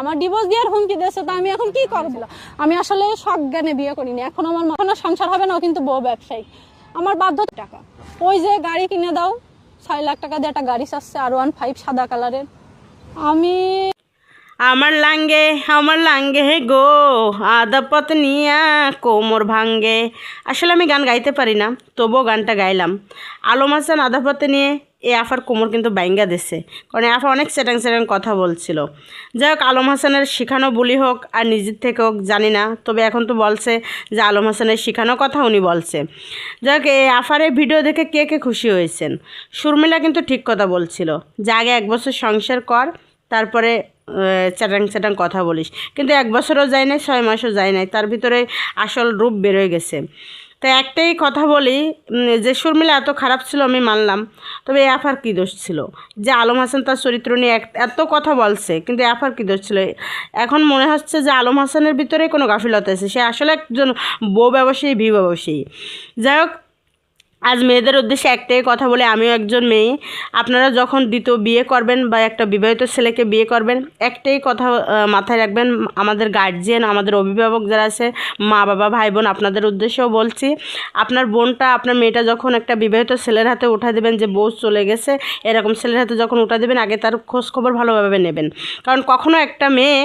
আমার ডিভোর্স দেওয়ার হুমকি দিয়েছে, তো আমি এখন কি করব? আমি আসলে সব জ্ঞানে বিয়ে করিনি। এখন আমার আর সংসার হবে না কিন্তু বউ ব্যবসায়ী। আমার বাধ্য টাকা। ওই যে গাড়ি কিনে দাও, ছয় লাখ টাকা দিয়ে একটা গাড়ি চাচ্ছে আর ওয়ান ফাইভ সাদা কালারের আমি আমার লাঙ্গে আমার লাঙ্গে হে গো, আদা পথ নিয়া কোমর ভাঙ্গে। আসলে আমি গান গাইতে পারি না, তবুও গানটা গাইলাম। আলম হাসান, আদা পথে নিয়ে এ আফার কোমর কিন্তু বাইঙ্গা দিছে। কারণ আফা অনেক সেটাং সেটাং কথা বলছিল। যাই হোক, আলম হাসানের শেখানো বলি হোক আর নিজের থেকে হোক, জানি না। তবে এখন তো বলছে যে আলম হাসানের শেখানো কথা উনি বলছে। যাই হোক এই আফার ভিডিও দেখে কে কে খুশি হয়েছেন? শর্মিলা কিন্তু ঠিক কথা বলছিল। যে আগে এক বছর সংসার কর, তারপরে চ্যাটাং চ্যাটাং কথা বলিস। কিন্তু এক বছরও যায় নাই, ছয় মাসও যায় নাই, তার ভিতরে আসল রূপ বেরোয় গেছে। তো একটাই কথা বলি যে শর্মিলা এত খারাপ ছিল আমি মানলাম, তবে এ আফার কী দোষ ছিল? যে আলম হাসান তার চরিত্র নিয়ে এত কথা বলছে, কিন্তু এ আফার কী দোষ ছিল? এখন মনে হচ্ছে যে আলম হাসানের ভিতরে কোনো গাফিলতা আছে, সে আসলে একজন বউ ব্যবসায়ী, ভি ব্যবসায়ী। যাই হোক আজ মেয়েদের উদ্দেশ্যে একটাই কথা বলে আমিও একজন মেয়ে। আপনারা যখন দ্বিতীয় বিয়ে করবেন বা একটা বিবাহিত ছেলেকে বিয়ে করবেন, একটাই কথা মাথায় রাখবেন, আমাদের গার্জিয়ান আমাদের অভিভাবক যারা আছে, মা, বাবা, ভাই, বোন, আপনাদের উদ্দেশ্যেও বলছি, আপনার বোনটা, আপনার মেয়েটা যখন একটা বিবাহিত ছেলের হাতে উঠা দেবেন যে বউ চলে গেছে, এরকম ছেলের হাতে যখন উঠা দেবেন, আগে তার খোঁজ খবর ভালোভাবে নেবেন। কারণ কখনো একটা মেয়ে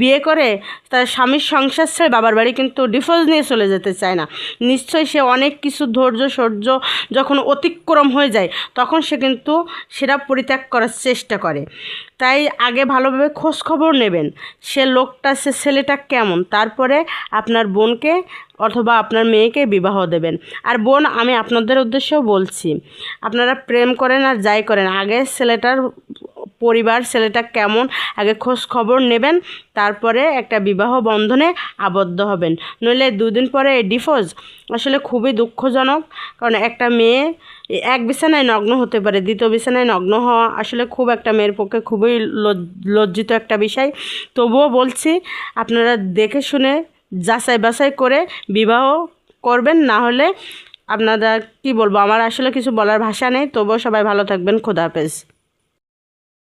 বিয়ে করে তার স্বামীর সংসার ছেড়ে বাবার বাড়ি কিন্তু ডিফোর্স নিয়ে চলে যেতে চায় না। নিশ্চয়ই সে অনেক কিছু ধৈর্য, সহ্য যখন অতিক্রম হয়ে যায়, তখন সে কিন্তু সেটা পরিত্যাগ করার চেষ্টা করে। তাই আগে ভালোভাবে খোঁজ খবর নেবেন, সে লোকটা, সে ছেলেটা কেমন? তারপরে আপনার বোনকে অথবা আপনার মেয়েকে বিবাহ দেবেন। আর বোন, আমি আপনাদের উদ্দেশ্যেও বলছি, আপনারা প্রেম করেন আর যাই করেন, আগে ছেলেটার পরিবার, ছেলেটা কেমন? আগে খোঁজ খবর নেবেন, তারপরে একটা বিবাহ বন্ধনে আবদ্ধ হবেন। নইলে দুদিন পরে ডিভোর্স আসলে খুবই দুঃখজনক, কারণ একটা মেয়ে, এক বিছানায় নগ্ন হতে পারে, দ্বিতীয় বিছানায় নগ্ন হওয়া আসলে খুব একটা মেয়ের পক্ষে খুবই লজ- লজ্জিত একটা বিষয়। তবুও বলছি, আপনারা দেখে শুনে যাচাই বাছাই করে বিবাহ করবেন, না হলে আপনারা কি বলব, আমার আসলে কিছু বলার ভাষা নেই। তবুও সবাই ভালো থাকবেন, খোদা হাফেজ।